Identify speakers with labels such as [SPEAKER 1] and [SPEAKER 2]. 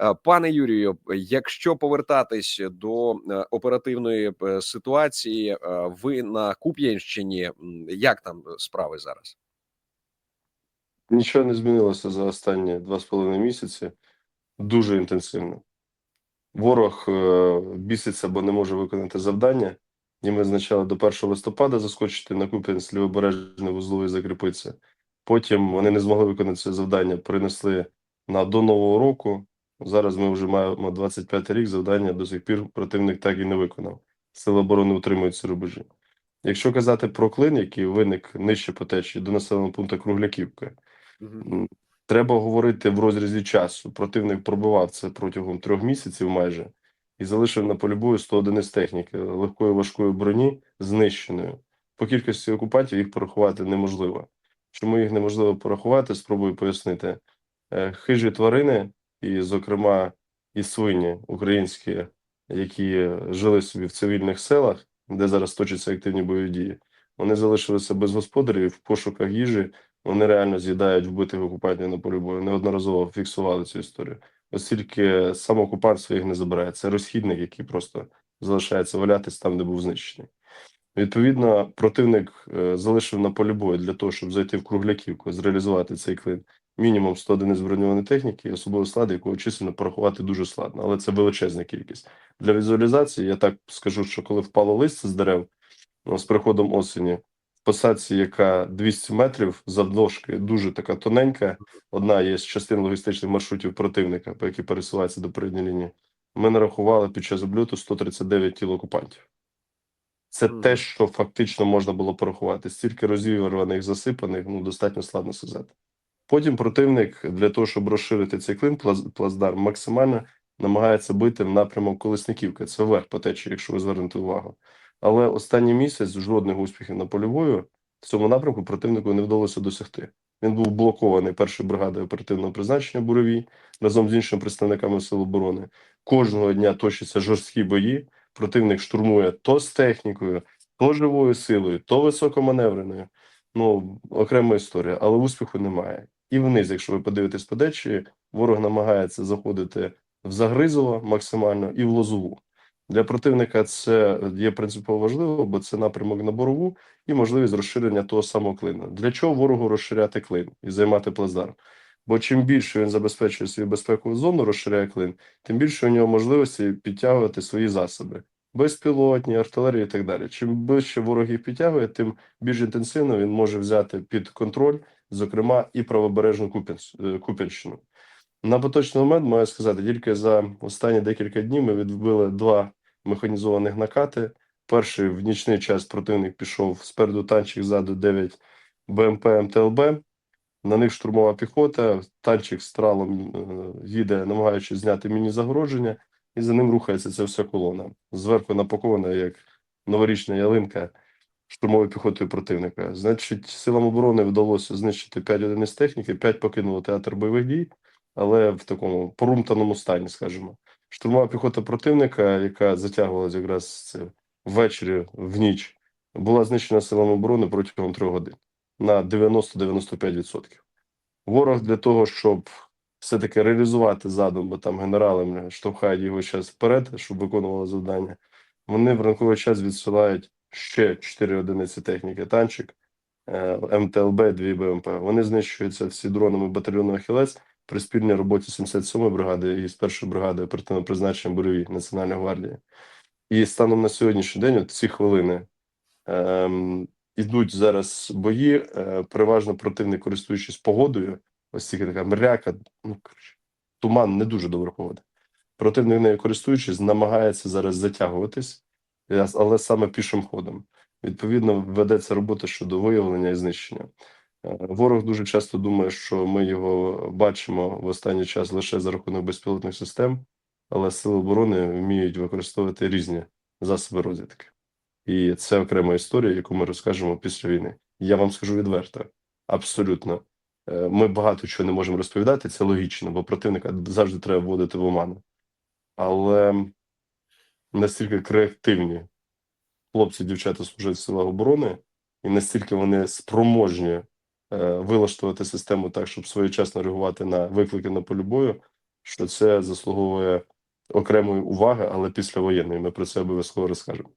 [SPEAKER 1] Е, Пане Юрію, якщо повертатись до е, оперативної е, ситуації, ви на Куп'янщині, як там справи зараз?
[SPEAKER 2] Нічого не змінилося за останні два з половиною місяці. Дуже інтенсивно. Ворог біситься, бо не може виконати завдання. Їм визначали до 1 листопада заскочити на Куп'янськ лівобережний вузловий закріпитися. Потім вони не змогли виконати це завдання, принесли на до нового року. Зараз ми вже маємо 25 рік. Завдання до сих пір противник так і не виконав. Сили оборони утримують ці рубежі. Якщо казати про клин, який виник нижче по течії до населеного пункту Кругляківка, М, Треба говорити в розрізі часу. Противник пробивав це протягом трьох місяців майже і залишив на полі бою 100 одиниць техніки легкої важкої броні знищеною. По кількості окупантів їх порахувати неможливо. Чому їх неможливо порахувати, спробую пояснити. Е, Хижі тварини, і, зокрема, і свині українські, які жили собі в цивільних селах, де зараз точаться активні бойові дії, вони залишилися без господарів в пошуках їжі вони реально з'їдають вбитих окупантів на полі бою. Неодноразово фіксували цю історію. Оскільки сам окупант своїх не забирає. Це розхідник, який просто залишається валятись там, де був знищений. Відповідно, противник е, залишив на полі бою для того, щоб зайти в Кругляківку, зреалізувати цей клин. Мінімум 100 одиниць броньованої техніки, і особовий склад, якого численно порахувати дуже складно, але це величезна кількість. Для візуалізації я так скажу, що коли впало листя з дерев ну, з приходом осені, посадці, яка 200 метрів завдовжки, дуже така тоненька. Одна є з частин логістичних маршрутів противника, по якій пересувається до передньої лінії. Ми нарахували під час обльоту 139 тіл окупантів. Це
[SPEAKER 1] Мгм.
[SPEAKER 2] те, що фактично можна було порахувати. Стільки розірваних, засипаних, ну достатньо складно сказати. Потім противник для того, щоб розширити цей клин, плац- плацдарм максимально намагається бити в напрямок Колесниківки. Це вверх по течії, якщо ви звернете увагу. Але останній місяць жодних успіхів на полі бою в цьому напрямку противнику не вдалося досягти. Він був блокований першою бригадою оперативного призначення Буровій разом з іншими представниками сил оборони. Кожного дня точаться жорсткі бої. Противник штурмує то з технікою, то живою силою, то високоманевреною. Ну, окрема історія, але успіху немає. І вниз, якщо ви подивитесь по дечі, ворог намагається заходити в Загризово максимально і в Лозову. Для противника це є принципово важливо, бо це напрямок на борову і можливість розширення того самого клина. Для чого ворогу розширяти клин і займати плацдарм? Бо чим більше він забезпечує свою безпекову зону, розширяє клин, тим більше у нього можливості підтягувати свої засоби, безпілотні, артилерію і так далі. Чим більше ворог їх підтягує, тим більш інтенсивно він може взяти під контроль, зокрема, і правобережну Куп'янщ- е, Куп'янщину. На поточний момент маю сказати, тільки за останні декілька днів ми відбили два механізованих накати. Перший в нічний час противник пішов спереду танчик, ззаду 9 БМП МТЛБ. На них штурмова піхота, танчик з тралом е, їде, намагаючись зняти міні-загородження, і за ним рухається ця вся колона. Зверху напакована як новорічна ялинка штурмовою піхотою противника. Значить, силам оборони вдалося знищити 5 одиниць техніки, 5 покинуло театр бойових дій, але в такому порумтаному стані, скажімо. Штурмова піхота противника, яка затягувалася якраз ввечері в ніч, була знищена силами оборони протягом трьох годин на 90-95%. Ворог для того, щоб все-таки реалізувати задум, бо там генерали штовхають його зараз вперед, щоб виконували завдання. Вони в ранковий час відсилають ще 4 одиниці техніки, танчик, е, МТЛБ, 2 БМП. Вони знищуються всі дронами батальйону Ахілець при спільній роботі 77-ї бригади і з першої бригади оперативного призначення Буревій Національної гвардії. І станом на сьогоднішній день, от ці хвилини, ем, ідуть зараз бої, е, переважно противник, користуючись погодою, ось тільки така мряка, ну туман не дуже добра погода. Противник нею користуючись, намагається зараз затягуватись, але саме пішим ходом. Відповідно, ведеться робота щодо виявлення і знищення. Е, Ворог дуже часто думає, що ми його бачимо в останній час лише за рахунок безпілотних систем, але сили оборони вміють використовувати різні засоби розвідки. І це окрема історія, яку ми розкажемо після війни. Я вам скажу відверто, абсолютно. Е, Ми багато чого не можемо розповідати, це логічно, бо противника завжди треба вводити в оману. Але настільки креативні хлопці, дівчата служать в силах оборони, і настільки вони спроможні е, вилаштувати систему так, щоб своєчасно реагувати на виклики на полі бою, що це заслуговує окремої уваги, але після воєнної Ми про це обов'язково розкажемо.